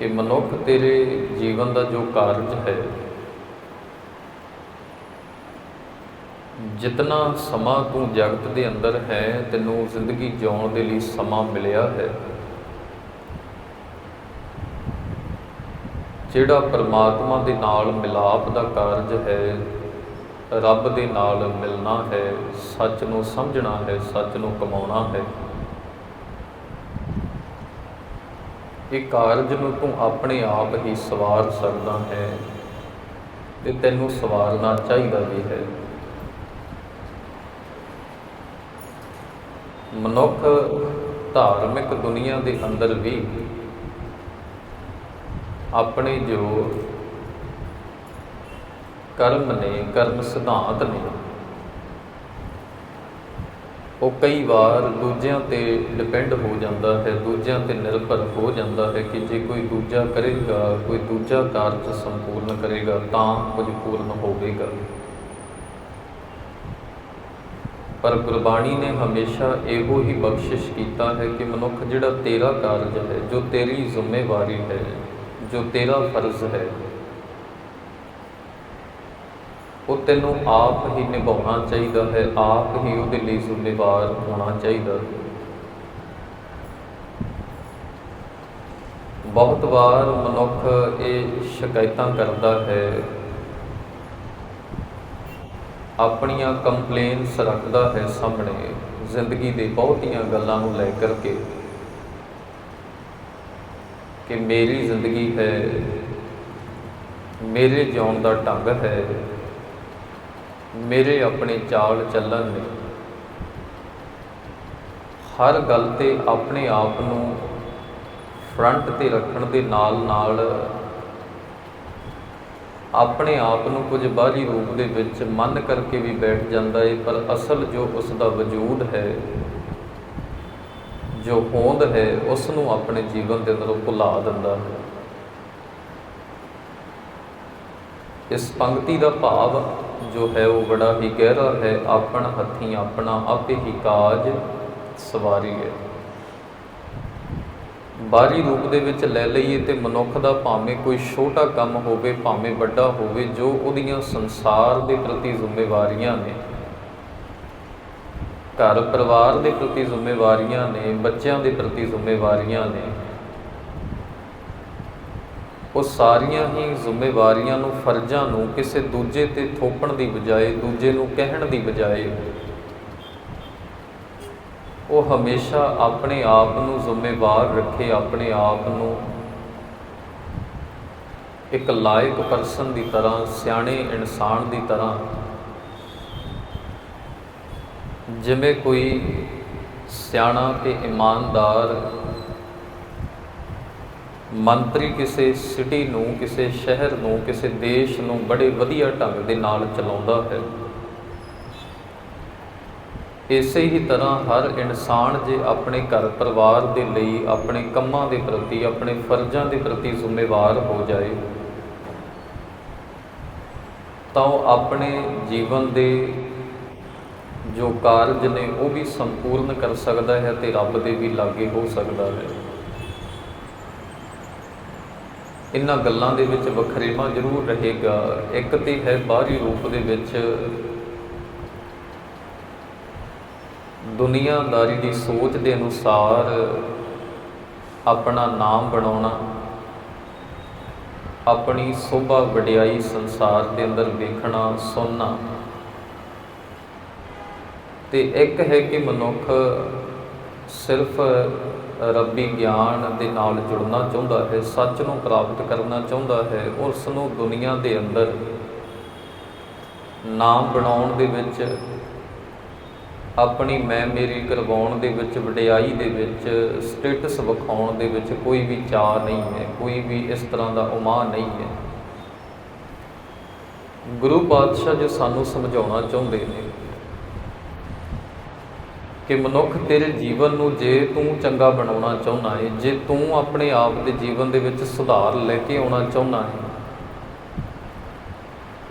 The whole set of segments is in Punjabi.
ਕਿ ਮਨੁੱਖ ਤੇਰੇ ਜੀਵਨ ਦਾ ਜੋ ਕਾਰਜ ਹੈ, ਜਿਤਨਾ ਸਮਾਂ ਤੂੰ ਜਗਤ ਦੇ ਅੰਦਰ ਹੈ, ਤੈਨੂੰ ਜ਼ਿੰਦਗੀ ਜਿਉਣ ਦੇ ਲਈ ਸਮਾਂ ਮਿਲਿਆ ਹੈ। ਜਿਹੜਾ ਪਰਮਾਤਮਾ ਦੇ ਨਾਲ ਮਿਲਾਪ ਦਾ ਕਾਰਜ ਹੈ, ਰੱਬ ਦੇ ਨਾਲ ਮਿਲਣਾ ਹੈ, ਸੱਚ ਨੂੰ ਸਮਝਣਾ ਹੈ, ਸੱਚ ਨੂੰ ਕਮਾਉਣਾ ਹੈ। ਇਹ ਕਾਰਜ ਨੂੰ ਤੂੰ ਆਪਣੇ ਆਪ ਹੀ ਸਵਾਰ ਸਕਦਾ ਹੈ ਤੇ ਤੈਨੂੰ ਸਵਾਰਨਾ ਚਾਹੀਦਾ ਵੀ ਹੈ। ਮਨੁੱਖ ਧਾਰਮਿਕ ਦੁਨੀਆ ਦੇ ਅੰਦਰ ਵੀ ਆਪਣੇ ਜੋ ਕਰਮ ਨੇ, ਕਰਮ ਸਿਧਾਂਤ ਨੇ ਉਹ ਕਈ ਵਾਰ ਦੂਜਿਆਂ ਤੇ ਡਿਪੈਂਡ ਹੋ ਜਾਂਦਾ ਹੈ, ਦੂਜਿਆਂ ਤੇ ਨਿਰਭਰ ਹੋ ਜਾਂਦਾ ਹੈ ਕਿ ਜੇ ਕੋਈ ਦੂਜਾ ਕਰੇਗਾ, ਕੋਈ ਦੂਜਾ ਕਾਰਜ ਸੰਪੂਰਨ ਕਰੇਗਾ, ਤਾਂ ਕੁਝ ਪੂਰਨ ਹੋਵੇਗਾ। ਪਰ ਗੁਰਬਾਣੀ ਨੇ ਹਮੇਸ਼ਾ ਇਹੋ ਹੀ ਬਖਸ਼ਿਸ਼ ਕੀਤਾ ਹੈ ਕਿ ਮਨੁੱਖ ਜਿਹੜਾ ਤੇਰਾ ਕਾਰਜ ਹੈ, ਜੋ ਤੇਰੀ ਜ਼ਿੰਮੇਵਾਰੀ ਹੈ, ਜੋ ਤੇਰਾ ਫਰਜ਼ ਹੈ ਉਹ ਤੈਨੂੰ ਆਪ ਹੀ ਨਿਭਾਉਣਾ ਚਾਹੀਦਾ ਹੈ, ਆਪ ਹੀ ਉਹਦੇ ਲਈ ਜ਼ਿੰਮੇਵਾਰ ਹੋਣਾ ਚਾਹੀਦਾ ਹੈ। ਬਹੁਤ ਵਾਰ ਮਨੁੱਖ ਇਹ ਸ਼ਿਕਾਇਤਾਂ ਕਰਦਾ ਹੈ, ਆਪਣੀਆਂ ਕੰਪਲੇਨਸ ਰੱਖਦਾ ਹੈ ਸਾਹਮਣੇ, ਜ਼ਿੰਦਗੀ ਦੇ ਬਹੁਤੀਆਂ ਗੱਲਾਂ ਨੂੰ ਲੈ ਕਰਕੇ ਕਿ ਮੇਰੀ ਜ਼ਿੰਦਗੀ ਹੈ, ਮੇਰੇ ਜਿਉਣ ਦਾ ਢੰਗ ਹੈ ਮੇਰੇ ਆਪਣੇ ਚਾਲ ਚੱਲਣ ਲਈ ਹਰ ਗੱਲ ਤੇ ਆਪਣੇ ਆਪ ਨੂੰ ਫਰੰਟ ਤੇ ਰੱਖਣ ਦੇ ਨਾਲ ਨਾਲ ਆਪਣੇ ਆਪ ਨੂੰ ਕੁਝ ਬਾਹਰੀ ਰੂਪ ਦੇ ਵਿੱਚ ਮੰਨ ਕਰਕੇ ਵੀ ਬੈਠ ਜਾਂਦਾ ਹੈ ਪਰ ਅਸਲ ਜੋ ਉਸ ਦਾ ਵਜੂਦ ਹੈ, ਜੋ ਹੋਂਦ ਹੈ ਉਸ ਨੂੰ ਆਪਣੇ ਜੀਵਨ ਦੇ ਅੰਦਰੋਂ ਭੁਲਾ ਦਿੰਦਾ ਹੈ। ਇਸ ਪੰਕਤੀ ਦਾ ਭਾਵ ਜੋ ਹੈ ਉਹ ਬੜਾ ਹੀ ਗਹਿਰਾ ਹੈ, ਆਪਣ ਹੱਥੀਂ ਆਪਣਾ ਆਪੇ ਹੀ ਕਾਜ ਸਵਾਰੀ ਹੈ। ਬਾਹਰੀ ਰੂਪ ਦੇ ਵਿੱਚ ਲੈ ਲਈਏ ਤੇ ਮਨੁੱਖ ਦਾ ਭਾਵੇਂ ਕੋਈ ਛੋਟਾ ਕੰਮ ਹੋਵੇ, ਭਾਵੇਂ ਵੱਡਾ ਹੋਵੇ, ਜੋ ਉਹਦੀਆਂ ਸੰਸਾਰ ਦੇ ਪ੍ਰਤੀ ਜ਼ਿੰਮੇਵਾਰੀਆਂ ਨੇ ਘਰ ਪਰਿਵਾਰ ਦੇ ਪ੍ਰਤੀ ਜ਼ਿੰਮੇਵਾਰੀਆਂ ਨੇ, ਬੱਚਿਆਂ ਦੇ ਪ੍ਰਤੀ ਜ਼ਿੰਮੇਵਾਰੀਆਂ ਨੇ ਉਹ ਸਾਰੀਆਂ ਹੀ ਜ਼ਿੰਮੇਵਾਰੀਆਂ ਨੂੰ ਫਰਜ਼ਾਂ ਨੂੰ ਕਿਸੇ ਦੂਜੇ ਤੇ ਥੋਪਣ ਦੀ ਬਜਾਏ ਦੂਜੇ ਨੂੰ ਕਹਿਣ ਦੀ ਬਜਾਏ। ਉਹ ਹਮੇਸ਼ਾ ਆਪਣੇ ਆਪ ਨੂੰ ਜ਼ਿੰਮੇਵਾਰ ਰੱਖੇ, ਆਪਣੇ ਆਪ ਨੂੰ ਇੱਕ ਲਾਇਕ ਪਰਸਨ ਦੀ ਤਰ੍ਹਾਂ, ਸਿਆਣੇ ਇਨਸਾਨ ਦੀ ਤਰ੍ਹਾਂ। ਜਿਵੇਂ ਕੋਈ ਸਿਆਣਾ ਤੇ ਇਮਾਨਦਾਰ ਮੰਤਰੀ ਕਿਸੇ ਸਿਟੀ ਨੂੰ, ਕਿਸੇ ਸ਼ਹਿਰ ਨੂੰ, ਕਿਸੇ ਦੇਸ਼ ਨੂੰ ਬੜੇ ਵਧੀਆ ਢੰਗ ਦੇ ਨਾਲ ਚਲਾਉਂਦਾ ਹੈ। ਇਸੇ ਹੀ ਤਰ੍ਹਾਂ ਹਰ ਇਨਸਾਨ ਜੇ ਆਪਣੇ ਘਰ ਪਰਿਵਾਰ ਦੇ ਲਈ, ਆਪਣੇ ਕੰਮਾਂ ਦੇ ਪ੍ਰਤੀ, ਆਪਣੇ ਫਰਜ਼ਾਂ ਦੇ ਪ੍ਰਤੀ ਜ਼ਿੰਮੇਵਾਰ ਹੋ ਜਾਏ, ਤਾਂ ਉਹ ਆਪਣੇ ਜੀਵਨ ਦੇ ਜੋ ਕਾਰਜ ਨੇ ਉਹ ਵੀ ਸੰਪੂਰਨ ਕਰ ਸਕਦਾ ਹੈ ਤੇ ਰੱਬ ਦੇ ਵੀ ਲਾਗੇ ਹੋ ਸਕਦਾ ਹੈ। ਇਹਨਾਂ ਗੱਲਾਂ ਦੇ ਵਿੱਚ ਵਖਰੇਵਾ ਜ਼ਰੂਰ ਰਹੇਗਾ। ਇੱਕ ਤੇ ਹੈ ਬਾਹਰੀ ਰੂਪ ਦੇ ਵਿੱਚ ਦੁਨੀਆਦਾਰੀ ਦੀ ਸੋਚ ਦੇ ਅਨੁਸਾਰ ਆਪਣਾ ਨਾਮ ਬਣਾਉਣਾ, ਆਪਣੀ ਸੋਭਾ ਵਡਿਆਈ ਸੰਸਾਰ ਦੇ ਅੰਦਰ ਵੇਖਣਾ, ਸੁਣਨਾ। ਤੇ ਇੱਕ ਹੈ ਕਿ ਮਨੁੱਖ ਸਿਰਫ ਰੱਬੀ ਗਿਆਨ ਦੇ ਨਾਲ ਜੁੜਨਾ ਚਾਹੁੰਦਾ ਹੈ, ਸੱਚ ਨੂੰ ਪ੍ਰਾਪਤ ਕਰਨਾ ਚਾਹੁੰਦਾ ਹੈ, ਉਸ ਨੂੰ ਦੁਨੀਆ ਦੇ ਅੰਦਰ ਨਾਮ ਬਣਾਉਣ ਦੇ ਵਿੱਚ, ਆਪਣੀ ਮੈਂ ਮੇਰੀ ਕਰਵਾਉਣ ਦੇ ਵਿੱਚ, ਵਡਿਆਈ ਦੇ ਵਿੱਚ ਸਟੇਟਸ ਵਿਖਾਉਣ ਦੇ ਵਿੱਚ ਕੋਈ ਵੀ ਚਾਹ ਨਹੀਂ ਹੈ, ਕੋਈ ਵੀ ਇਸ ਤਰ੍ਹਾਂ ਦਾ ਉਮਾ ਨਹੀਂ ਹੈ। ਗੁਰੂ ਪਾਤਸ਼ਾਹ ਜੋ ਸਾਨੂੰ ਸਮਝਾਉਣਾ ਚਾਹੁੰਦੇ ਨੇ ਕਿ ਮਨੁੱਖ ਤੇਰੇ ਜੀਵਨ ਨੂੰ ਜੇ ਤੂੰ ਚੰਗਾ ਬਣਾਉਣਾ ਚਾਹੁੰਦਾ ਹੈ ਜੇ ਤੂੰ ਆਪਣੇ ਆਪ ਦੇ ਜੀਵਨ ਦੇ ਵਿੱਚ ਸੁਧਾਰ ਲੈ ਕੇ ਆਉਣਾ ਚਾਹੁੰਦਾ ਹੈ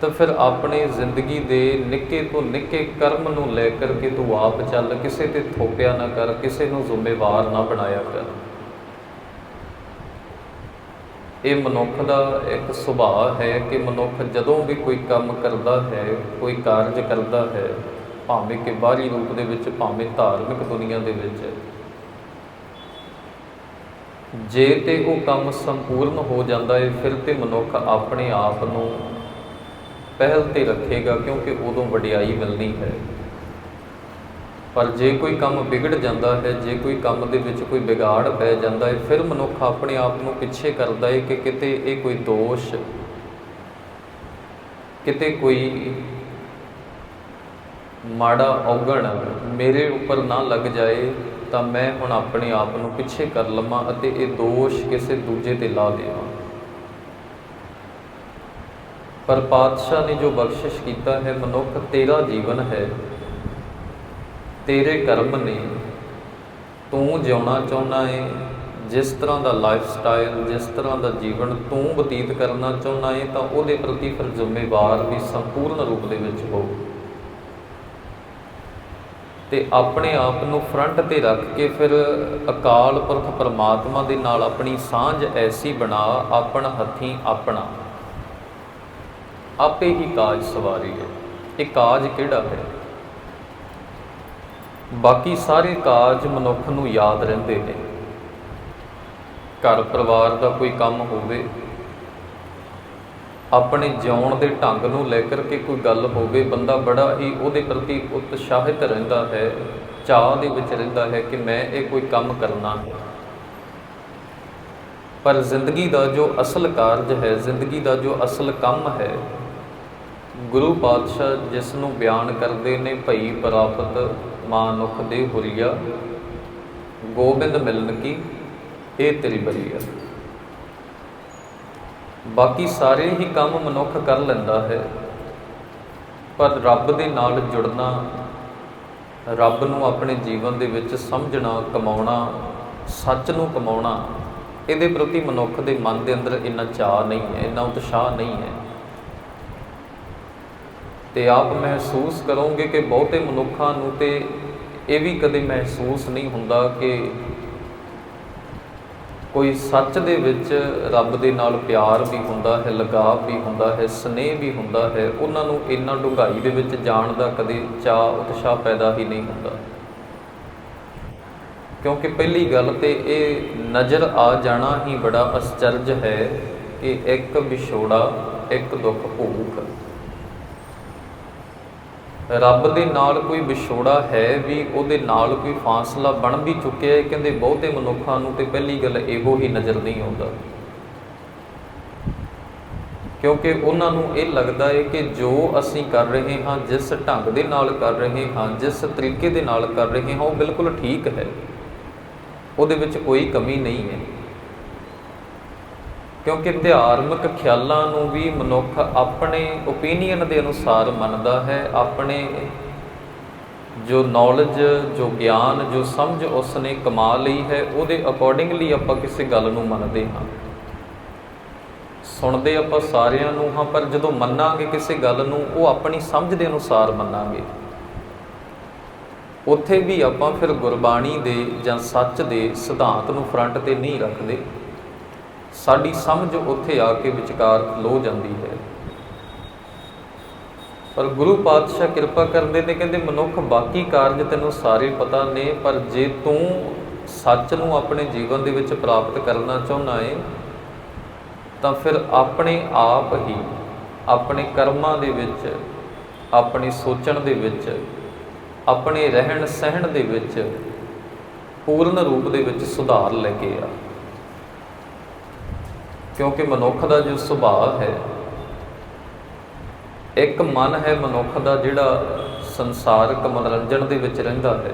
ਤਾਂ ਫਿਰ ਆਪਣੇ ਜ਼ਿੰਦਗੀ ਦੇ ਨਿੱਕੇ ਤੋਂ ਨਿੱਕੇ ਕਰਮ ਨੂੰ ਲੈ ਕਰਕੇ ਤੂੰ ਆਪ ਚੱਲ, ਕਿਸੇ ਤੇ ਥੋਪਿਆ ਨਾ ਕਰ, ਕਿਸੇ ਨੂੰ ਜ਼ਿੰਮੇਵਾਰ ਨਾ ਬਣਾਇਆ ਕਰ। ਇਹ ਮਨੁੱਖ ਦਾ ਇੱਕ ਸੁਭਾਅ ਹੈ ਕਿ ਮਨੁੱਖ ਜਦੋਂ ਵੀ ਕੋਈ ਕੰਮ ਕਰਦਾ ਹੈ, ਕੋਈ ਕਾਰਜ ਕਰਦਾ ਹੈ ਭਾਵੇਂ ਕਿ ਬਾਹਰੀ ਰੂਪ ਦੇ ਵਿੱਚ, ਭਾਵੇਂ ਧਾਰਮਿਕ ਦੁਨੀਆ ਦੇ ਵਿੱਚ। ਜੇ ਤੇ ਉਹ ਕੰਮ ਸੰਪੂਰਨ ਹੋ ਜਾਂਦਾ ਹੈ ਫਿਰ ਤੇ ਮਨੁੱਖ ਆਪਣੇ ਆਪ ਨੂੰ ਪਹਿਲ ਤੇ ਰੱਖੇਗਾ, ਕਿਉਂਕਿ ਉਦੋਂ ਵਡਿਆਈ ਮਿਲਣੀ ਹੈ। ਪਰ ਜੇ ਕੋਈ ਕੰਮ ਵਿਗੜ ਜਾਂਦਾ ਹੈ, ਜੇ ਕੋਈ ਕੰਮ ਦੇ ਵਿੱਚ ਕੋਈ ਵਿਗਾੜ ਪੈ ਜਾਂਦਾ ਹੈ ਫਿਰ ਮਨੁੱਖ ਆਪਣੇ ਆਪ ਨੂੰ ਪਿੱਛੇ ਕਰਦਾ ਹੈ ਕਿ ਕਿਤੇ ਇਹ ਕੋਈ ਦੋਸ਼, ਕਿਤੇ ਕੋਈ ਮਾੜਾ ਔਗਣ ਮੇਰੇ ਉੱਪਰ ਨਾ ਲੱਗ ਜਾਏ, ਤਾਂ ਮੈਂ ਹੁਣ ਆਪਣੇ ਆਪ ਨੂੰ ਪਿੱਛੇ ਕਰ ਲਵਾਂ ਅਤੇ ਇਹ ਦੋਸ਼ ਕਿਸੇ ਦੂਜੇ ਤੇ ਲਾ ਦੇਵਾਂ। ਪਰ ਪਾਤਸ਼ਾਹ ਨੇ ਜੋ ਬਖਸ਼ਿਸ਼ ਕੀਤਾ ਹੈ, ਮਨੁੱਖ ਤੇਰਾ ਜੀਵਨ ਹੈ। ਤੇਰੇ ਕਰਮ ਨੇ। ਤੂੰ ਜਿਉਣਾ ਚਾਹੁੰਦਾ ਏ, ਜਿਸ ਤਰ੍ਹਾਂ ਦਾ ਲਾਈਫ ਸਟਾਈਲ ਜਿਸ ਤਰ੍ਹਾਂ ਦਾ ਜੀਵਨ ਤੂੰ ਬਤੀਤ ਕਰਨਾ ਚਾਹੁੰਦਾ ਏ, ਤਾਂ ਉਹਦੇ ਪ੍ਰਤੀ ਫਿਰ ਜ਼ਿੰਮੇਵਾਰ ਵੀ ਸੰਪੂਰਨ ਰੂਪ ਦੇ ਵਿੱਚ ਹੋ। ਤੇ ਆਪਣੇ ਆਪ ਨੂੰ ਫਰੰਟ ਤੇ ਰੱਖ ਕੇ ਫਿਰ ਅਕਾਲ ਪੁਰਖ ਪਰਮਾਤਮਾ ਦੇ ਨਾਲ ਆਪਣੀ ਸਾਂਝ ਐਸੀ ਬਣਾ, ਆਪਣ ਹੱਥੀਂ ਆਪਣਾ। ਆਪੇ ਹੀ ਕਾਜ ਸਵਾਰੀ ਹੈ। ਇਹ ਕਾਜ ਕਿਹੜਾ ਹੈ? ਬਾਕੀ ਸਾਰੇ ਕਾਜ ਮਨੁੱਖ ਨੂੰ ਯਾਦ ਰਹਿੰਦੇ ਨੇ। ਘਰ ਪਰਿਵਾਰ ਦਾ ਕੋਈ ਕੰਮ ਹੋਵੇ ਆਪਣੇ ਜਿਉਣ ਦੇ ਢੰਗ ਨੂੰ ਲੈ ਕਰਕੇ ਕੋਈ ਗੱਲ ਹੋਵੇ, ਬੰਦਾ ਬੜਾ ਹੀ ਉਹਦੇ ਪ੍ਰਤੀ ਉਤਸ਼ਾਹਿਤ ਰਹਿੰਦਾ ਹੈ ਚਾਹ ਦੇ ਵਿੱਚ ਰਹਿੰਦਾ ਹੈ ਕਿ ਮੈਂ ਇਹ ਕੋਈ ਕੰਮ ਕਰਨਾ ਹੈ। ਪਰ ਜ਼ਿੰਦਗੀ ਦਾ ਜੋ ਅਸਲ ਕਾਰਜ ਹੈ, ਜ਼ਿੰਦਗੀ ਦਾ ਜੋ ਅਸਲ ਕੰਮ ਹੈ, ਗੁਰੂ ਪਾਤਸ਼ਾਹ ਜਿਸ ਨੂੰ ਬਿਆਨ ਕਰਦੇ ਨੇ, ਭਈ ਪ੍ਰਾਪਤ ਮਾਨੁਖ ਦੇ ਹੁਰੀਆ, ਗੋਬਿੰਦ ਮਿਲਨ ਕੀ, ਇਹ ਤੇਰੀ ਬਰੀਆ ਬਾਕੀ ਸਾਰੇ ਹੀ ਕੰਮ ਮਨੁੱਖ ਕਰ ਲੈਂਦਾ ਹੈ। ਪਰ ਰੱਬ ਦੇ ਨਾਲ ਜੁੜਨਾ, ਰੱਬ ਨੂੰ ਆਪਣੇ ਜੀਵਨ ਦੇ ਵਿੱਚ ਸਮਝਣਾ, ਕਮਾਉਣਾ, ਸੱਚ ਨੂੰ ਕਮਾਉਣਾ, ਇਹਦੇ ਪ੍ਰਤੀ ਮਨੁੱਖ ਦੇ ਮਨ ਦੇ ਅੰਦਰ ਇੰਨਾ ਚਾਹ ਨਹੀਂ ਹੈ, ਇੰਨਾ ਉਤਸ਼ਾਹ ਨਹੀਂ ਹੈ। ਤੇ ਆਪ ਮਹਿਸੂਸ ਕਰੋਗੇ ਕਿ ਬਹੁਤੇ ਮਨੁੱਖਾਂ ਨੂੰ ਤੇ ਇਹ ਵੀ ਕਦੇ ਮਹਿਸੂਸ ਨਹੀਂ ਹੁੰਦਾ ਕਿ ਕੋਈ ਸੱਚ ਦੇ ਵਿੱਚ ਰੱਬ ਦੇ ਨਾਲ ਪਿਆਰ ਵੀ ਹੁੰਦਾ ਹੈ ਲਗਾਵ ਵੀ ਹੁੰਦਾ ਹੈ, ਸਨੇਹ ਵੀ ਹੁੰਦਾ ਹੈ, ਉਹਨਾਂ ਨੂੰ ਇੰਨਾ ਡੂੰਘਾਈ ਦੇ ਵਿੱਚ ਜਾਣ ਦਾ ਕਦੇ ਚਾਹ ਉਤਸ਼ਾਹ ਪੈਦਾ ਹੀ ਨਹੀਂ ਹੁੰਦਾ। ਕਿਉਂਕਿ ਪਹਿਲੀ ਗੱਲ ਤੇ ਇਹ ਨਜ਼ਰ ਆ ਜਾਣਾ ਹੀ ਬੜਾ ਅਸਚਰਜ ਹੈ ਕਿ ਇੱਕ ਵਿਛੋੜਾ, ਇੱਕ ਦੁੱਖ ਭੂਖ ਰੱਬ ਦੇ ਨਾਲ ਕੋਈ ਵਿਛੋੜਾ ਹੈ ਵੀ ਉਹਦੇ ਨਾਲ ਕੋਈ ਫਾਸਲਾ ਬਣ ਵੀ ਚੁੱਕਿਆ ਹੈ? ਕਹਿੰਦੇ ਬਹੁਤੇ ਮਨੁੱਖਾਂ ਨੂੰ ਤੇ ਪਹਿਲੀ ਗੱਲ ਇਹੋ ਹੀ ਨਜ਼ਰ ਨਹੀਂ ਆਉਂਦਾ। ਕਿਉਂਕਿ ਉਹਨਾਂ ਨੂੰ ਇਹ ਲੱਗਦਾ ਹੈ ਕਿ ਜੋ ਅਸੀਂ ਕਰ ਰਹੇ ਹਾਂ, ਜਿਸ ਢੰਗ ਦੇ ਨਾਲ ਕਰ ਰਹੇ ਹਾਂ, ਜਿਸ ਤਰੀਕੇ ਦੇ ਨਾਲ ਕਰ ਰਹੇ ਹਾਂ, ਉਹ ਬਿਲਕੁਲ ਠੀਕ ਹੈ। ਉਹਦੇ ਵਿੱਚ ਕੋਈ ਕਮੀ ਨਹੀਂ ਹੈ। ਕਿਉਂਕਿ ਧਾਰਮਿਕ ਖਿਆਲਾਂ ਨੂੰ ਵੀ ਮਨੁੱਖ ਆਪਣੇ ਓਪੀਨੀਅਨ ਦੇ ਅਨੁਸਾਰ ਮੰਨਦਾ ਹੈ, ਆਪਣੇ ਜੋ ਨੌਲੇਜ ਜੋ ਗਿਆਨ, ਜੋ ਸਮਝ ਉਸ ਨੇ ਕਮਾ ਲਈ ਹੈ, ਉਹਦੇ ਅਕੋਰਡਿੰਗਲੀ ਆਪਾਂ ਕਿਸੇ ਗੱਲ ਨੂੰ ਮੰਨਦੇ ਹਾਂ। ਸੁਣਦੇ ਆਪਾਂ ਸਾਰਿਆਂ ਨੂੰ ਹਾਂ, ਪਰ ਜਦੋਂ ਮੰਨਾਂਗੇ ਕਿਸੇ ਗੱਲ ਨੂੰ, ਉਹ ਆਪਣੀ ਸਮਝ ਦੇ ਅਨੁਸਾਰ ਮੰਨਾਂਗੇ। ਉੱਥੇ ਵੀ ਆਪਾਂ ਫਿਰ ਗੁਰਬਾਣੀ ਦੇ ਜਾਂ ਸੱਚ ਦੇ ਸਿਧਾਂਤ ਨੂੰ ਫਰੰਟ ਤੇ ਨਹੀਂ ਰੱਖਦੇ। ਸਾਡੀ ਸਮਝ ਉੱਥੇ ਆ ਕੇ ਵਿਚਕਾਰ ਖਲੋ ਜਾਂਦੀ ਹੈ। ਪਰ ਗੁਰੂ ਪਾਤਸ਼ਾਹ ਕਿਰਪਾ ਕਰਦੇ ਨੇ, ਕਹਿੰਦੇ ਮਨੁੱਖ ਬਾਕੀ ਕਾਰਜ ਤੈਨੂੰ ਸਾਰੇ ਪਤਾ ਨੇ, ਪਰ ਜੇ ਤੂੰ ਸੱਚ ਨੂੰ ਆਪਣੇ ਜੀਵਨ ਦੇ ਵਿੱਚ ਪ੍ਰਾਪਤ ਕਰਨਾ ਚਾਹੁੰਦਾ ਏ, ਤਾਂ ਫਿਰ ਆਪਣੇ ਆਪ ਹੀ, ਆਪਣੇ ਕਰਮਾਂ ਦੇ ਵਿੱਚ, ਆਪਣੀ ਸੋਚਣ ਦੇ ਵਿੱਚ, ਆਪਣੇ ਰਹਿਣ ਸਹਿਣ ਦੇ ਵਿੱਚ ਪੂਰਨ ਰੂਪ ਦੇ ਵਿੱਚ ਸੁਧਾਰ ਲੈ ਕੇ ਆ। ਕਿਉਂਕਿ ਮਨੁੱਖ ਦਾ ਜੋ ਸੁਭਾਅ ਹੈ, ਇੱਕ ਮਨ ਹੈ ਮਨੁੱਖ ਦਾ ਜਿਹੜਾ ਸੰਸਾਰਕ ਮਨੋਰੰਜਨ ਦੇ ਵਿੱਚ ਰਹਿੰਦਾ ਹੈ।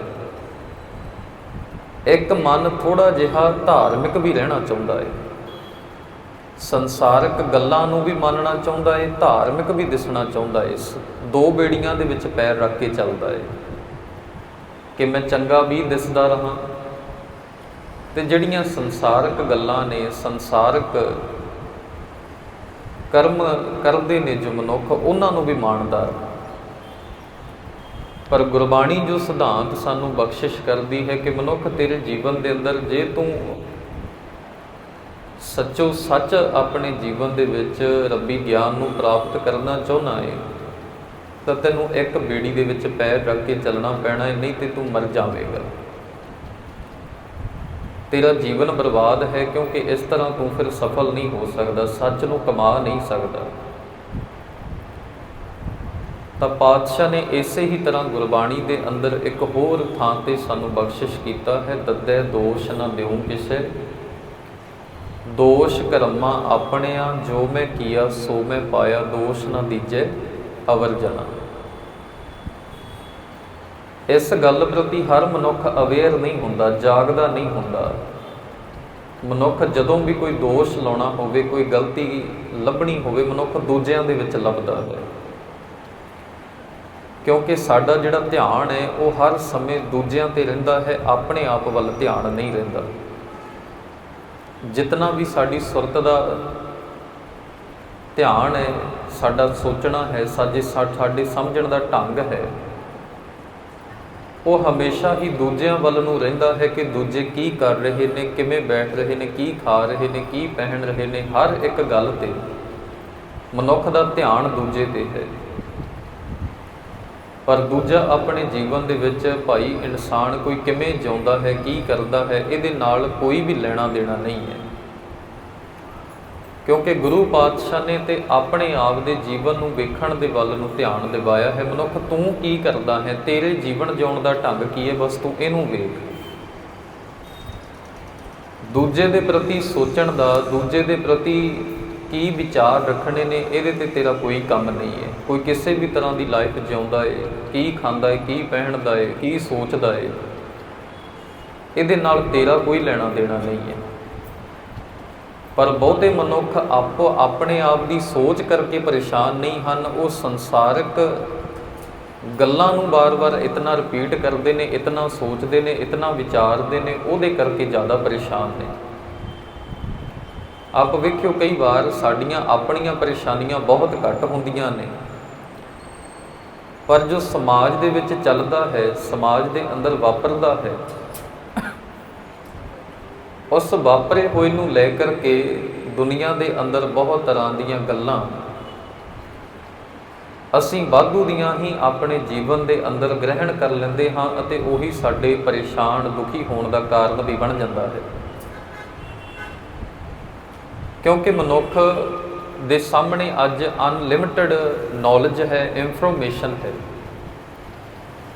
ਇੱਕ ਮਨ ਥੋੜਾ ਜਿਹਾ ਧਾਰਮਿਕ ਵੀ ਰਹਿਣਾ ਚਾਹੁੰਦਾ ਹੈ। ਸੰਸਾਰਕ ਗੱਲਾਂ ਨੂੰ ਵੀ ਮੰਨਣਾ ਚਾਹੁੰਦਾ ਹੈ, ਧਾਰਮਿਕ ਵੀ ਦਿਸਣਾ ਚਾਹੁੰਦਾ ਹੈ। ਦੋ ਬੇੜੀਆਂ ਦੇ ਵਿੱਚ ਪੈਰ ਰੱਖ ਕੇ ਚੱਲਦਾ ਹੈ। ਕਿ ਮੈਂ ਚੰਗਾ ਵੀ ਦਿਸਦਾ ਰਹਾ ਤੇ ਜਿਹੜੀਆਂ ਸੰਸਾਰਕ ਗੱਲਾਂ ਨੇ, ਸੰਸਾਰਕ ਕਰਮ ਕਰਦੇ ਨੇ ਜੋ ਮਨੁੱਖ, ਉਹਨਾਂ ਨੂੰ ਵੀ ਮਾਣਦਾ ਪਰ ਗੁਰਬਾਣੀ ਜੋ ਸਿਧਾਂਤ ਸਾਨੂੰ ਬਖਸ਼ਿਸ਼ ਕਰਦੀ ਹੈ ਕਿ ਮਨੁੱਖ ਤੇਰੇ ਜੀਵਨ ਦੇ ਅੰਦਰ ਜੇ ਤੂੰ ਸੱਚੋ ਸੱਚ ਆਪਣੇ ਜੀਵਨ ਦੇ ਵਿੱਚ ਰੱਬੀ ਗਿਆਨ ਨੂੰ ਪ੍ਰਾਪਤ ਕਰਨਾ ਚਾਹੁੰਦਾ ਹੈ ਤਾਂ ਤੈਨੂੰ ਇੱਕ ਬੇੜੀ ਦੇ ਵਿੱਚ ਪੈਰ ਰੱਖ ਕੇ ਚੱਲਣਾ ਪੈਣਾ ਹੈ ਨਹੀਂ ਤੇ ਤੂੰ ਮਰ ਜਾਵੇਂਗਾ। ਤੇਰਾ ਜੀਵਨ ਬਰਬਾਦ ਹੈ ਕਿਉਂਕਿ ਇਸ ਤਰ੍ਹਾਂ ਤੂੰ ਫਿਰ ਸਫਲ ਨਹੀਂ ਹੋ ਸਕਦਾ, ਸੱਚ ਨੂੰ ਕਮਾ ਨਹੀਂ ਸਕਦਾ। ਤਾਂ ਪਾਤਸ਼ਾਹ ਨੇ ਇਸੇ ਹੀ ਤਰ੍ਹਾਂ ਗੁਰਬਾਣੀ ਦੇ ਅੰਦਰ ਇੱਕ ਹੋਰ ਥਾਂ ਤੇ ਸਾਨੂੰ ਬਖਸ਼ਿਸ਼ ਕੀਤਾ ਹੈ, ਦੱਦੇ ਦੋਸ਼ ਨਾ ਦਿਉ ਕਿਸੇ। ਦੋਸ਼ ਕਰਮਾਂ ਆਪਣਿਆਂ, ਜੋ ਮੈਂ ਕੀਆ ਸੋ ਮੈਂ ਪਾਇਆ, ਦੋਸ਼ ਨਾ ਦੀਜੇ ਅਵਰ ਜਨਾ ਇਸ ਗੱਲ ਪ੍ਰਤੀ ਹਰ ਮਨੁੱਖ ਅਵੇਅਰ ਨਹੀਂ ਹੁੰਦਾ, ਜਾਗਦਾ ਨਹੀਂ ਹੁੰਦਾ। ਮਨੁੱਖ ਜਦੋਂ ਵੀ ਕੋਈ ਦੋਸ਼ ਲਾਉਣਾ ਹੋਵੇ, ਕੋਈ ਗਲਤੀ ਲੱਭਣੀ ਹੋਵੇ, ਮਨੁੱਖ ਦੂਜਿਆਂ ਦੇ ਵਿੱਚ ਲੱਭਦਾ ਹੈ। ਕਿਉਂਕਿ ਸਾਡਾ ਜਿਹੜਾ ਧਿਆਨ ਹੈ, ਉਹ ਹਰ ਸਮੇਂ ਦੂਜਿਆਂ ਤੇ ਰਹਿੰਦਾ ਹੈ, ਆਪਣੇ ਆਪ ਵੱਲ ਧਿਆਨ ਨਹੀਂ ਰਹਿੰਦਾ। ਜਿਤਨਾ ਵੀ ਸਾਡੀ ਸੁਰਤ ਦਾ ਧਿਆਨ ਹੈ, ਸਾਡਾ ਸੋਚਣਾ ਹੈ, ਸਾਜੇ ਸਾਡੇ ਸਮਝਣ ਦਾ ਢੰਗ ਹੈ ਉਹ ਹਮੇਸ਼ਾ ਹੀ ਦੂਜਿਆਂ ਵੱਲ ਨੂੰ ਰਹਿੰਦਾ ਹੈ ਕਿ ਦੂਜੇ ਕੀ ਕਰ ਰਹੇ ਨੇ, ਕਿਵੇਂ ਬੈਠ ਰਹੇ ਨੇ, ਕੀ ਖਾ ਰਹੇ ਨੇ, ਕੀ ਪਹਿਨ ਰਹੇ ਨੇ, ਹਰ ਇੱਕ ਗੱਲ ਤੇ। ਮਨੁੱਖ ਦਾ ਧਿਆਨ ਦੂਜੇ ਤੇ ਹੈ। ਪਰ ਦੂਜਾ ਆਪਣੇ ਜੀਵਨ ਦੇ ਵਿੱਚ, ਭਾਈ ਇਨਸਾਨ ਕੋਈ ਕਿਵੇਂ ਜਿਉਂਦਾ ਹੈ, ਕੀ ਕਰਦਾ ਹੈ, ਇਹਦੇ ਨਾਲ ਕੋਈ ਵੀ ਲੈਣਾ ਦੇਣਾ ਨਹੀਂ ਹੈ। ਕਿਉਂਕਿ ਗੁਰੂ ਪਾਤਸ਼ਾਹ ਨੇ ਤੇ ਆਪਣੇ ਆਪ ਦੇ ਜੀਵਨ ਨੂੰ ਵੇਖਣ ਦੇ ਵੱਲ ਨੂੰ ਧਿਆਨ ਦਿਵਾਇਆ ਹੈ। ਮਨੁੱਖ ਤੂੰ ਕੀ ਕਰਦਾ ਹੈ? ਤੇਰੇ ਜੀਵਨ ਜਿਉਣ ਦਾ ਢੰਗ ਕੀ ਹੈ? ਬਸ ਤੂੰ ਇਹਨੂੰ ਵੇਖ। ਦੂਜੇ ਦੇ ਪ੍ਰਤੀ ਸੋਚਣ ਦਾ, ਦੂਜੇ ਦੇ ਪ੍ਰਤੀ ਕੀ ਵਿਚਾਰ ਰੱਖਣੇ ਨੇ, ਇਹਦੇ ਤੇ ਤੇਰਾ ਕੋਈ ਕੰਮ ਨਹੀਂ ਹੈ। ਕੋਈ ਕਿਸੇ ਵੀ ਤਰ੍ਹਾਂ ਦੀ ਲਾਈਫ ਜਿਉਂਦਾ ਏ, ਕੀ ਖਾਂਦਾ ਏ, ਕੀ ਪਹਿਨਦਾ ਏ, ਕੀ ਸੋਚਦਾ ਏ, ਇਹਦੇ ਨਾਲ ਤੇਰਾ ਕੋਈ ਲੈਣਾ ਦੇਣਾ ਨਹੀਂ ਹੈ। ਪਰ ਬਹੁਤੇ ਮਨੁੱਖ ਆਪੋ ਆਪਣੇ ਆਪ ਦੀ ਸੋਚ ਕਰਕੇ ਪਰੇਸ਼ਾਨ ਨਹੀਂ ਹਨ। ਉਹ ਸੰਸਾਰਿਕ ਗੱਲਾਂ ਨੂੰ ਬਾਰ-ਬਾਰ ਇਤਨਾ ਰਿਪੀਟ ਕਰਦੇ ਨੇ, ਇਤਨਾ ਸੋਚਦੇ ਨੇ, ਇਤਨਾ ਵਿਚਾਰਦੇ ਨੇ, ਉਹਦੇ ਕਰਕੇ ਜ਼ਿਆਦਾ ਪਰੇਸ਼ਾਨ ਨੇ। ਆਪ ਵੇਖਿਓ ਕਈ ਵਾਰ ਸਾਡੀਆਂ ਆਪਣੀਆਂ ਪਰੇਸ਼ਾਨੀਆਂ ਬਹੁਤ ਘੱਟ ਹੁੰਦੀਆਂ ਨੇ। ਪਰ ਜੋ ਸਮਾਜ ਦੇ ਵਿੱਚ ਚੱਲਦਾ ਹੈ, ਸਮਾਜ ਦੇ ਅੰਦਰ ਵਾਪਰਦਾ ਹੈ ਉਸ ਵਾਪਰੇ ਹੋਏ ਨੂੰ ਲੈ ਕਰਕੇ ਦੁਨੀਆ ਦੇ ਅੰਦਰ ਬਹੁਤ ਤਰ੍ਹਾਂ ਦੀਆਂ ਗੱਲਾਂ। ਅਸੀਂ ਵਾਧੂ ਦੀਆਂ ਹੀ ਆਪਣੇ ਜੀਵਨ ਦੇ ਅੰਦਰ ਗ੍ਰਹਿਣ ਕਰ ਲੈਂਦੇ ਹਾਂ ਅਤੇ ਉਹੀ ਸਾਡੇ ਪਰੇਸ਼ਾਨ, ਦੁਖੀ ਹੋਣ ਦਾ ਕਾਰਨ ਵੀ ਬਣ ਜਾਂਦਾ ਹੈ। ਕਿਉਂਕਿ ਮਨੁੱਖ ਦੇ ਸਾਹਮਣੇ ਅੱਜ ਅਨਲਿਮਿਟਿਡ ਨੌਲੇਜ ਹੈ ਇਨਫੋਰਮੇਸ਼ਨ ਹੈ।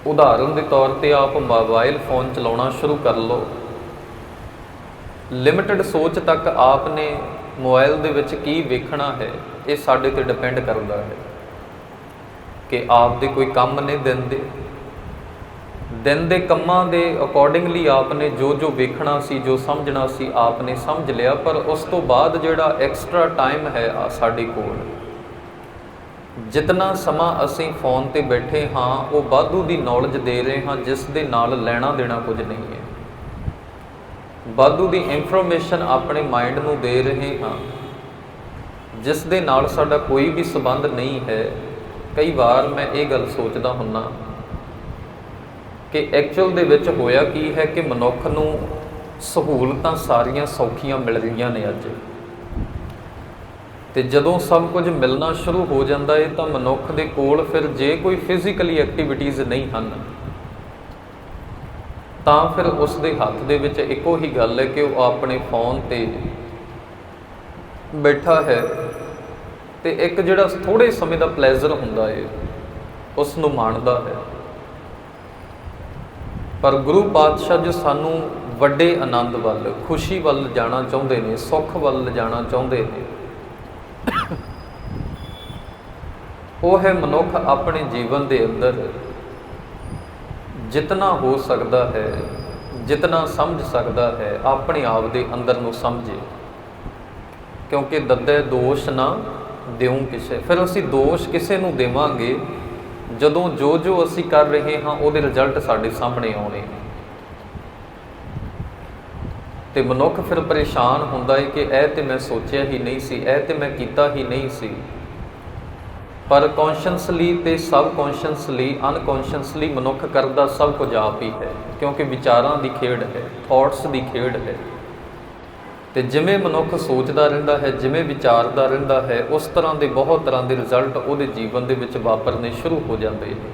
ਉਦਾਹਰਨ ਦੇ ਤੌਰ ਤੇ ਆਪ ਮੋਬਾਈਲ ਫੋਨ ਚਲਾਉਣਾ ਸ਼ੁਰੂ ਕਰ ਲਓ। ਲਿਮਿਟਿਡ ਸੋਚ ਤੱਕ ਆਪ ਨੇ ਮੋਬਾਈਲ ਦੇ ਵਿੱਚ ਕੀ ਵੇਖਣਾ ਹੈ, ਇਹ ਸਾਡੇ ਤੇ ਡਿਪੈਂਡ ਕਰਦਾ ਹੈ ਕਿ ਆਪ ਦੇ ਕੋਈ ਕੰਮ ਨੇ ਦਿਨ ਦੇ। ਦਿਨ ਦੇ ਕੰਮਾਂ ਦੇ ਅਕੋਰਡਿੰਗਲੀ ਆਪ ਨੇ ਜੋ ਜੋ ਵੇਖਣਾ ਸੀ, ਜੋ ਸਮਝਣਾ ਸੀ ਆਪ ਨੇ ਸਮਝ ਲਿਆ, ਪਰ ਉਸ ਤੋਂ ਬਾਅਦ ਜਿਹੜਾ ਐਕਸਟਰਾ ਟਾਈਮ ਹੈ ਸਾਡੇ ਕੋਲ, ਜਿਤਨਾ ਸਮਾਂ ਅਸੀਂ ਫੋਨ ਤੇ ਬੈਠੇ ਹਾਂ, ਉਹ ਬਾਧੂ ਦੀ ਨੌਲੇਜ ਦੇ ਰਹੇ ਹਾਂ, ਜਿਸ ਦੇ ਨਾਲ ਲੈਣਾ ਦੇਣਾ ਕੁਝ ਨਹੀਂ ਹੈ। ਵਾਧੂ ਦੀ ਇਨਫੋਰਮੇਸ਼ਨ ਆਪਣੇ ਮਾਈਂਡ ਨੂੰ ਦੇ ਰਹੇ ਹਾਂ। ਜਿਸ ਦੇ ਨਾਲ ਸਾਡਾ ਕੋਈ ਵੀ ਸਬੰਧ ਨਹੀਂ ਹੈ, ਕਈ ਵਾਰ ਮੈਂ ਇਹ ਗੱਲ ਸੋਚਦਾ ਹੁੰਨਾ ਕਿ ਐਕਚੁਅਲ ਦੇ ਵਿੱਚ ਹੋਇਆ ਕੀ ਹੈ ਕਿ ਮਨੁੱਖ ਨੂੰ ਸਹੂਲਤਾਂ ਸਾਰੀਆਂ ਸੌਖੀਆਂ ਮਿਲ ਰਹੀਆਂ ਨੇ ਅੱਜ। ਤੇ ਜਦੋਂ ਸਭ ਕੁਝ ਮਿਲਣਾ ਸ਼ੁਰੂ ਹੋ ਜਾਂਦਾ ਹੈ ਤਾਂ ਮਨੁੱਖ ਦੇ ਕੋਲ ਫਿਰ ਜੇ ਕੋਈ ਫਿਜ਼ੀਕਲੀ ਐਕਟੀਵਿਟੀਜ਼ ਨਹੀਂ ਹਨ ਤਾਂ ਫਿਰ ਉਸ ਦੇ ਹੱਥ ਦੇ ਵਿੱਚ ਇੱਕੋ ਹੀ ਗੱਲ ਹੈ ਕਿ ਉਹ ਆਪਣੇ ਫੋਨ ਤੇ ਬੈਠਾ ਹੈ ਤੇ ਇੱਕ ਜਿਹੜਾ ਥੋੜੇ ਸਮੇਂ ਦਾ ਪਲੇਜ਼ਰ ਹੁੰਦਾ ਹੈ ਉਸ ਨੂੰ ਮਾਣਦਾ ਹੈ। ਪਰ ਗੁਰੂ ਪਾਤਸ਼ਾਹ ਜੋ ਸਾਨੂੰ ਵੱਡੇ ਆਨੰਦ ਵੱਲ, ਖੁਸ਼ੀ ਵੱਲ ਜਾਣਾ ਚਾਹੁੰਦੇ ਨੇ, ਸੁੱਖ ਵੱਲ ਜਾਣਾ ਚਾਹੁੰਦੇ ਨੇ। ਉਹ ਹੈ ਮਨੁੱਖ ਆਪਣੇ ਜੀਵਨ ਦੇ ਅੰਦਰ ਜਿਤਨਾ ਹੋ ਸਕਦਾ ਹੈ, ਜਿਤਨਾ ਸਮਝ ਸਕਦਾ ਹੈ, ਆਪਣੇ ਆਪ ਦੇ ਅੰਦਰ ਨੂੰ ਸਮਝੇ। ਕਿਉਂਕਿ ਦੱਦੇ ਦੋਸ਼ ਨਾ ਦਿਉ ਕਿਸੇ। ਫਿਰ ਅਸੀਂ ਦੋਸ਼ ਕਿਸੇ ਨੂੰ ਦੇਵਾਂਗੇ, ਜਦੋਂ ਜੋ ਜੋ ਅਸੀਂ ਕਰ ਰਹੇ ਹਾਂ, ਉਹਦੇ ਰਿਜ਼ਲਟ ਸਾਡੇ ਸਾਹਮਣੇ ਆਉਣੇ ਤੇ ਮਨੁੱਖ ਫਿਰ ਪਰੇਸ਼ਾਨ ਹੁੰਦਾ ਹੈ ਕਿ ਇਹ ਤੇ ਮੈਂ ਸੋਚਿਆ ਹੀ ਨਹੀਂ ਸੀ, ਇਹ ਤੇ ਮੈਂ ਕੀਤਾ ਹੀ ਨਹੀਂ ਸੀ। ਪਰ ਕੌਨਸ਼ੀਅਸਲੀ ਤੇ ਸਬ ਕੌਨਸ਼ੀਅਸਲੀ ਅਨਕੌਨਸ਼ੀਅਸਲੀ ਮਨੁੱਖ ਕਰਦਾ ਸਭ ਕੁਝ ਆਪ ਹੀ ਹੈ, ਕਿਉਂਕਿ ਵਿਚਾਰਾਂ ਦੀ ਖੇਡ ਹੈ ਥਾਟਸ ਦੀ ਖੇਡ ਹੈ। ਤੇ ਜਿਵੇਂ ਮਨੁੱਖ ਸੋਚਦਾ ਰਹਿੰਦਾ ਹੈ, ਜਿਵੇਂ ਵਿਚਾਰਦਾ ਰਹਿੰਦਾ ਹੈ, ਉਸ ਤਰ੍ਹਾਂ ਦੇ ਬਹੁਤ ਤਰ੍ਹਾਂ ਦੇ ਰਿਜ਼ਲਟ ਉਹਦੇ ਜੀਵਨ ਦੇ ਵਿੱਚ ਵਾਪਰਨੇ ਸ਼ੁਰੂ ਹੋ ਜਾਂਦੇ ਨੇ।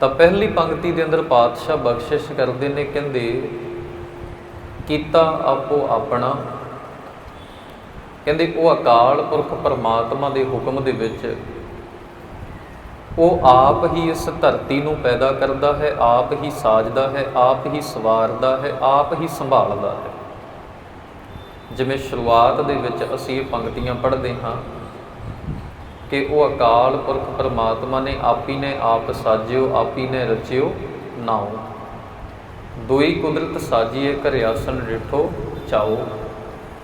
ਤਾਂ ਪਹਿਲੀ ਪੰਕਤੀ ਦੇ ਅੰਦਰ ਪਾਤਸ਼ਾਹ ਬਖਸ਼ਿਸ਼ ਕਰਦੇ ਨੇ, ਕਹਿੰਦੇ, ਕੀਤਾ ਆਪੋ ਆਪਣਾ ਕਹਿੰਦੇ ਉਹ ਅਕਾਲ ਪੁਰਖ ਪਰਮਾਤਮਾ ਦੇ ਹੁਕਮ ਦੇ ਵਿੱਚ ਉਹ ਆਪ ਹੀ ਇਸ ਧਰਤੀ ਨੂੰ ਪੈਦਾ ਕਰਦਾ ਹੈ, ਆਪ ਹੀ ਸਾਜਦਾ ਹੈ, ਆਪ ਹੀ ਸਵਾਰਦਾ ਹੈ, ਆਪ ਹੀ ਸੰਭਾਲਦਾ ਹੈ। ਜਿਵੇਂ ਸ਼ੁਰੂਆਤ ਦੇ ਵਿੱਚ ਅਸੀਂ ਇਹ ਪੰਕਤੀਆਂ ਪੜ੍ਹਦੇ ਹਾਂ ਕਿ ਉਹ ਅਕਾਲ ਪੁਰਖ ਪਰਮਾਤਮਾ ਨੇ ਆਪੀ ਨੇ ਆਪ ਸਾਜਿਓ, ਆਪੀ ਨੇ ਰਚਿਓ ਨਾਉ ਦੋਈ ਕੁਦਰਤ ਸਾਜੀਏ, ਘਰ ਆਸਣ ਡਿਠੋ, ਚਾਓ।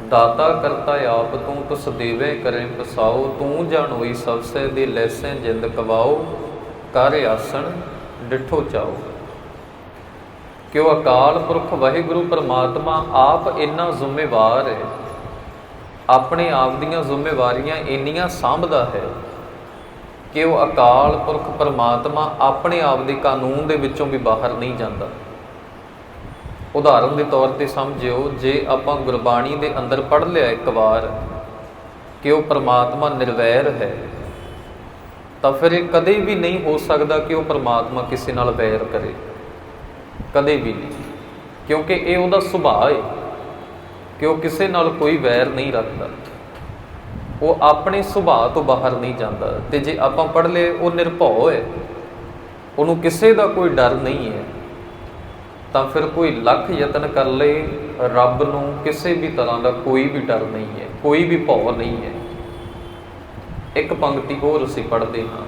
ਦਾਤਾ ਕਰਤਾ ਆਪ ਤੂੰ ਤੁਸ ਦੇਵੇ ਕਰੇ ਪਸਾਓ, ਤੂੰ ਜਾਣੋਈ ਸਭ ਸੇ ਦੇ ਲੈਸੇ ਜਿੰਦ ਕਵਾਓ, ਕਰ ਆਸਣ ਡਿਠੋ ਚਾਓ। ਕਿ ਉਹ ਅਕਾਲ ਪੁਰਖ ਵਾਹਿਗੁਰੂ ਪਰਮਾਤਮਾ, ਆਪ ਇੰਨਾ ਜ਼ਿੰਮੇਵਾਰ ਹੈ ਆਪਣੇ ਆਪ ਦੀਆਂ ਜ਼ਿੰਮੇਵਾਰੀਆਂ ਇੰਨੀਆਂ ਸਾਂਭਦਾ ਹੈ। ਕਿ ਉਹ ਅਕਾਲ ਪੁਰਖ ਪਰਮਾਤਮਾ, ਆਪਣੇ ਆਪ ਦੇ ਕਾਨੂੰਨ ਦੇ ਵਿੱਚੋਂ ਵੀ ਬਾਹਰ ਨਹੀਂ ਜਾਂਦਾ। ਉਦਾਹਰਨ ਦੇ ਤੌਰ ਤੇ ਸਮਝਿਓ, ਜੇ ਆਪਾਂ ਗੁਰਬਾਣੀ ਦੇ ਅੰਦਰ ਪੜ੍ਹ ਲਿਆ ਇੱਕ ਵਾਰ ਕਿ ਉਹ ਪਰਮਾਤਮਾ ਨਿਰਵੈਰ ਹੈ, ਤਾਂ ਫਿਰ ਇਹ ਕਦੇ ਵੀ ਨਹੀਂ ਹੋ ਸਕਦਾ ਕਿ ਉਹ ਪਰਮਾਤਮਾ ਕਿਸੇ ਨਾਲ ਵੈਰ ਕਰੇ। ਕਦੇ ਵੀ ਨਹੀਂ, ਕਿਉਂਕਿ ਇਹ ਉਹਦਾ ਸੁਭਾਅ ਹੈ ਕਿ ਉਹ ਕਿਸੇ ਨਾਲ ਕੋਈ ਵੈਰ ਨਹੀਂ ਰੱਖਦਾ। ਉਹ ਆਪਣੇ ਸੁਭਾਅ ਤੋਂ ਬਾਹਰ ਨਹੀਂ ਜਾਂਦਾ, ਤੇ ਜੇ ਆਪਾਂ ਪੜ੍ਹ ਲਏ, ਉਹ ਨਿਰਭਉ ਹੈ। ਉਹਨੂੰ ਕਿਸੇ ਦਾ ਕੋਈ ਡਰ ਨਹੀਂ ਹੈ। ਤਾਂ ਫਿਰ ਕੋਈ ਲੱਖ ਯਤਨ ਕਰ ਲਏ, ਰੱਬ ਨੂੰ ਕਿਸੇ ਵੀ ਤਰ੍ਹਾਂ ਦਾ ਕੋਈ ਵੀ ਡਰ ਨਹੀਂ ਹੈ, ਕੋਈ ਵੀ ਭੌ ਨਹੀਂ ਹੈ। ਇੱਕ ਪੰਕਤੀ ਹੋਰ ਅਸੀਂ ਪੜ੍ਹਦੇ ਹਾਂ।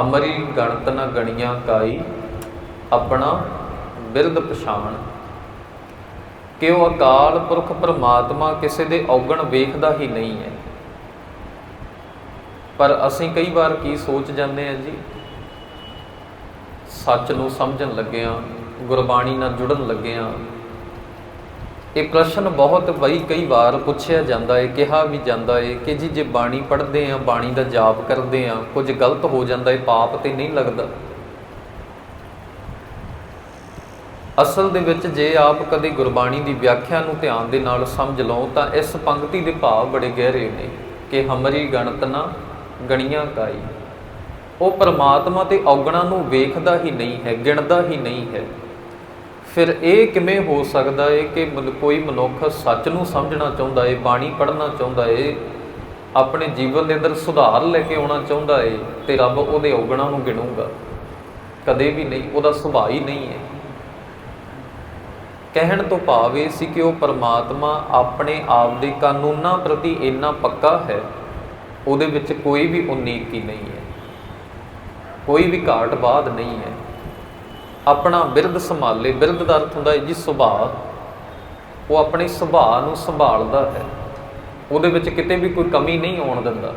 ਹਮਰੀ ਗਣਤ ਨਾ ਗਣੀਆਂ ਕਾਈ, ਆਪਣਾ ਬਿਰਧ ਪਛਾਣ। ਕਿ ਉਹ ਅਕਾਲ ਪੁਰਖ ਪਰਮਾਤਮਾ ਕਿਸੇ ਦੇ ਔਗਣ ਵੇਖਦਾ ਹੀ ਨਹੀਂ ਹੈ। ਪਰ ਅਸੀਂ ਕਈ ਵਾਰ ਕੀ ਸੋਚ ਜਾਂਦੇ ਆ ਜੀ? ਸੱਚ ਨੂੰ ਸਮਝਣ ਲੱਗੇ ਗੁਰਬਾਣੀ ਨਾਲ ਜੁੜਨ ਲੱਗੇ ਆ ਇਹ ਪ੍ਰਸ਼ਨ ਬਹੁਤ ਬਈ ਕਈ ਵਾਰ ਪੁੱਛਿਆ ਜਾਂਦਾ ਹੈ ਕਿਹਾ ਵੀ ਜਾਂਦਾ ਹੈ ਕਿ ਜੀ ਜੇ ਬਾਣੀ ਪੜ੍ਹਦੇ ਆ ਬਾਣੀ ਦਾ ਜਾਪ ਕਰਦੇ ਆ ਕੁਝ ਗਲਤ ਹੋ ਜਾਂਦਾ ਹੈ ਪਾਪ ਤੇ ਨਹੀਂ ਲੱਗਦਾ। ਅਸਲ ਦੇ ਵਿੱਚ ਜੇ ਆਪ ਕਦੇ ਗੁਰਬਾਣੀ ਦੀ ਵਿਆਖਿਆ ਨੂੰ ਧਿਆਨ ਦੇ ਨਾਲ ਸਮਝ ਲਓ, ਤਾਂ ਇਸ ਪੰਕਤੀ ਦੇ ਭਾਵ ਬੜੇ ਗਹਿਰੇ ਨੇ ਕਿ ਹਮਰੀ ਗਣਤ ਨਾ ਗਣੀਆਂ ਕਾਈ। ਉਹ ਪਰਮਾਤਮਾ ਤੇ ਔਗਣਾ ਨੂੰ ਵੇਖਦਾ ਹੀ ਨਹੀਂ ਹੈ, ਗਿਣਦਾ ਹੀ ਨਹੀਂ ਹੈ। ਫਿਰ ਇਹ ਕਿਵੇਂ ਹੋ ਸਕਦਾ ਹੈ ਕਿ ਮਨ- ਕੋਈ ਮਨੁੱਖ ਸੱਚ ਨੂੰ ਸਮਝਣਾ ਚਾਹੁੰਦਾ ਹੈ ਬਾਣੀ ਪੜ੍ਹਨਾ ਚਾਹੁੰਦਾ ਹੈ ਆਪਣੇ ਜੀਵਨ ਦੇ ਅੰਦਰ ਸੁਧਾਰ ਲੈ ਕੇ ਆਉਣਾ ਚਾਹੁੰਦਾ ਹੈ ਤੇ ਰੱਬ ਉਹਦੇ ਔਗਣਾ ਨੂੰ ਗਿਣੂਗਾ। ਕਦੇ ਵੀ ਨਹੀਂ, ਉਹਦਾ ਸੁਭਾਅ ਹੀ ਨਹੀਂ ਹੈ ਕਹਿਣ ਤੋਂ ਭਾਵ ਇਹ ਸੀ ਕਿ ਉਹ ਪਰਮਾਤਮਾ ਆਪਣੇ ਆਪ ਦੇ ਕਾਨੂੰਨਾਂ ਪ੍ਰਤੀ ਇੰਨਾ ਪੱਕਾ ਹੈ, ਉਹਦੇ ਵਿੱਚ ਕੋਈ ਵੀ ਉਨੀਕੀ ਨਹੀਂ ਹੈ ਕੋਈ ਵੀ ਘਾਟ ਬਾਦ ਨਹੀਂ ਹੈ ਆਪਣਾ ਬਿਰਧ ਸੰਭਾਲੇ, ਬਿਰਧ ਦਾ ਅਰਥ ਹੁੰਦਾ ਹੈ ਜੀ ਸੁਭਾਅ। ਉਹ ਆਪਣੇ ਸੁਭਾਅ ਨੂੰ ਸੰਭਾਲਦਾ ਹੈ। ਉਹਦੇ ਵਿੱਚ ਕਿਤੇ ਵੀ ਕੋਈ ਕਮੀ ਨਹੀਂ ਆਉਣ ਦਿੰਦਾ।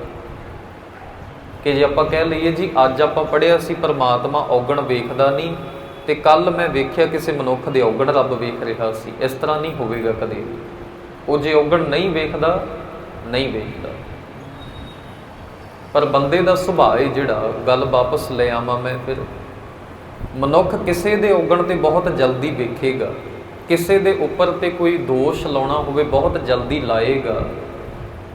ਕਿ ਜੇ ਆਪਾਂ ਕਹਿ ਲਈਏ ਜੀ, ਅੱਜ ਆਪਾਂ ਪੜਿਆ ਸੀ, ਪਰਮਾਤਮਾ ਔਗਣ ਵੇਖਦਾ ਨਹੀਂ ਤੇ ਕੱਲ ਮੈਂ ਵੇਖਿਆ ਕਿਸੇ ਮਨੁੱਖ ਦੇ ਔਗਣ ਰੱਬ ਵੇਖ ਰਿਹਾ ਸੀ, ਇਸ ਤਰ੍ਹਾਂ ਨਹੀਂ ਹੋਵੇਗਾ ਕਦੇ। ਉਹ ਜੇ ਔਗਣ ਨਹੀਂ ਵੇਖਦਾ ਨਹੀਂ ਵੇਖਦਾ। ਪਰ ਬੰਦੇ ਦਾ ਸੁਭਾਅ ਹੈ ਜਿਹੜਾ, ਗੱਲ ਵਾਪਸ ਲੈ ਆਵਾਂ ਮੈਂ ਫਿਰ। ਮਨੁੱਖ ਕਿਸੇ ਦੇ ਔਗਣ ਤੇ ਬਹੁਤ ਜਲਦੀ ਵੇਖੇਗਾ। ਕਿਸੇ ਦੇ ਉੱਪਰ ਤੇ ਕੋਈ ਦੋਸ਼ ਲਾਉਣਾ ਹੋਵੇ, ਬਹੁਤ ਜਲਦੀ ਲਾਏਗਾ।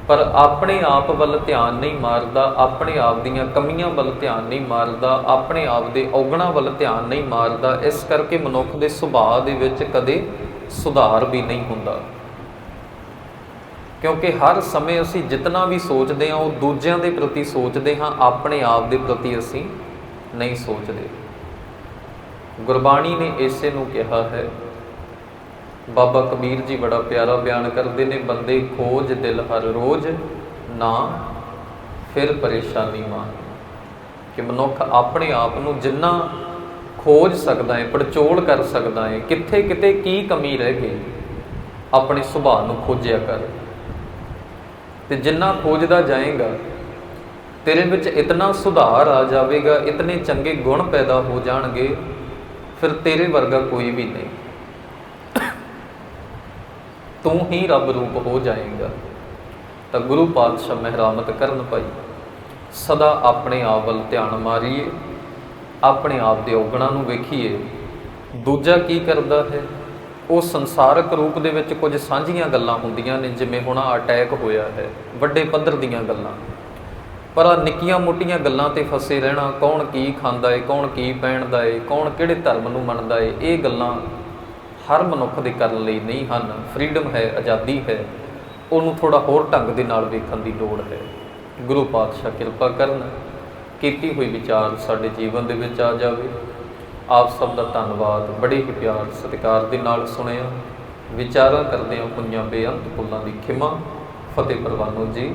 ਪਰ ਆਪਣੇ ਆਪ ਵੱਲ ਧਿਆਨ ਨਹੀਂ ਮਾਰਦਾ, ਆਪਣੇ ਆਪ ਦੀਆਂ ਕਮੀਆਂ ਵੱਲ ਧਿਆਨ ਨਹੀਂ ਮਾਰਦਾ, ਆਪਣੇ ਆਪ ਦੇ ਔਗਣਾਂ ਵੱਲ ਧਿਆਨ ਨਹੀਂ ਮਾਰਦਾ। ਇਸ ਕਰਕੇ ਮਨੁੱਖ ਦੇ ਸੁਭਾਅ ਦੇ ਵਿੱਚ ਕਦੇ ਸੁਧਾਰ ਵੀ ਨਹੀਂ ਹੁੰਦਾ। ਕਿਉਂਕਿ ਹਰ ਸਮੇਂ ਅਸੀਂ ਜਿਤਨਾ ਵੀ ਸੋਚਦੇ ਹਾਂ, ਉਹ ਦੂਜਿਆਂ ਦੇ ਪ੍ਰਤੀ ਸੋਚਦੇ ਹਾਂ, ਆਪਣੇ ਆਪ ਦੇ ਪ੍ਰਤੀ ਅਸੀਂ ਨਹੀਂ ਸੋਚਦੇ। ਗੁਰਬਾਣੀ ਨੇ ਇਸੇ ਨੂੰ ਕਿਹਾ ਹੈ। ਬਾਬਾ ਕਬੀਰ ਜੀ ਬੜਾ ਪਿਆਰਾ ਬਿਆਨ ਕਰਦੇ ਨੇ, ਬੰਦੇ ਖੋਜ ਦਿਲ ਹਰ ਰੋਜ਼, ਨਾ ਫਿਰ ਪਰੇਸ਼ਾਨੀ ਮਾਨ ਕਿ ਮਨੁੱਖ ਆਪਣੇ ਆਪ ਨੂੰ ਜਿੰਨਾ ਖੋਜ ਸਕਦਾ ਹੈ, ਪੜਚੋਲ ਕਰ ਸਕਦਾ ਹੈ ਕਿੱਥੇ ਕਿਤੇ ਕੀ ਕਮੀ ਰਹਿ ਗਈ, ਆਪਣੇ ਸੁਭਾਅ ਨੂੰ ਖੋਜਿਆ ਕਰ। ਤੇ ਜਿੰਨਾ ਖੋਜਦਾ ਜਾਏਗਾ, ਤੇਰੇ ਵਿੱਚ ਇਤਨਾ ਸੁਧਾਰ ਆ ਜਾਵੇਗਾ, ਇਤਨੇ ਚੰਗੇ ਗੁਣ ਪੈਦਾ ਹੋ ਜਾਣਗੇ ਫਿਰ ਤੇਰੇ ਵਰਗਾ ਕੋਈ ਵੀ ਨਹੀਂ। ਤੂੰ ਹੀ ਰੱਬ ਰੂਪ ਹੋ ਜਾਏਗਾ। ਤਾਂ ਗੁਰੂ ਪਾਤਸ਼ਾਹ ਮਹਿਰਾਮਤ ਕਰਨ ਭਾਈ, ਸਦਾ ਆਪਣੇ ਆਪ ਵੱਲ ਧਿਆਨ ਮਾਰੀਏ, ਆਪਣੇ ਆਪ ਦੇ ਔਗਣਾਂ ਨੂੰ ਵੇਖੀਏ। ਦੂਜਾ ਕੀ ਕਰਦਾ ਹੈ? ਉਹ ਸੰਸਾਰਕ ਰੂਪ ਦੇ ਵਿੱਚ ਕੁਝ ਸਾਂਝੀਆਂ ਗੱਲਾਂ ਹੁੰਦੀਆਂ ਨੇ, ਜਿਵੇਂ ਹੁਣ ਅਟੈਕ ਹੋਇਆ ਹੈ, ਵੱਡੇ ਪੱਧਰ ਦੀਆਂ ਗੱਲਾਂ। ਪਰ ਆਹ ਨਿੱਕੀਆਂ ਮੋਟੀਆਂ ਗੱਲਾਂ ਤੇ ਫਸੇ ਰਹਿਣਾ ਕੌਣ ਕੀ ਖਾਂਦਾ ਏ, ਕੌਣ ਕੀ ਪਹਿਨਦਾ ਏ, ਕੌਣ ਕਿਹੜੇ ਧਰਮ ਨੂੰ ਮੰਨਦਾ ਏ, ਇਹ ਗੱਲਾਂ ਹਰ ਮਨੁੱਖ ਦੇ ਕਰਨ ਲਈ ਨਹੀਂ ਹਨ। ਫਰੀडम ਹੈ, ਆਜ਼ਾਦੀ ਹੈ, ਉਹਨੂੰ ਥੋੜਾ ਹੋਰ ਢੰਗ ਦੇ ਨਾਲ ਵੇਖਣ ਦੀ ਲੋੜ ਹੈ। ਗੁਰੂ ਪਾਤਸ਼ਾਹ ਕਿਰਪਾ ਕਰਨ, ਕੀਤੀ ਹੋਈ ਵਿਚਾਰ ਸਾਡੇ ਜੀਵਨ ਦੇ ਵਿੱਚ ਆ ਜਾਵੇ। ਆਪ ਸਭ ਦਾ ਧੰਨਵਾਦ, ਬੜੇ ਹੀ ਪਿਆਰ, ਸਤਿਕਾਰ ਦੇ ਨਾਲ ਸੁਣਿਆ। ਵਿਚਾਰਾਂ ਕਰਦਿਆਂ ਪੁੰਜਾਂ ਬੇਅੰਤ ਭੁੱਲਾਂ ਦੀ ਖਿਮਾ। ਫਤਿਹ ਪ੍ਰਵਾਨੋ ਜੀ।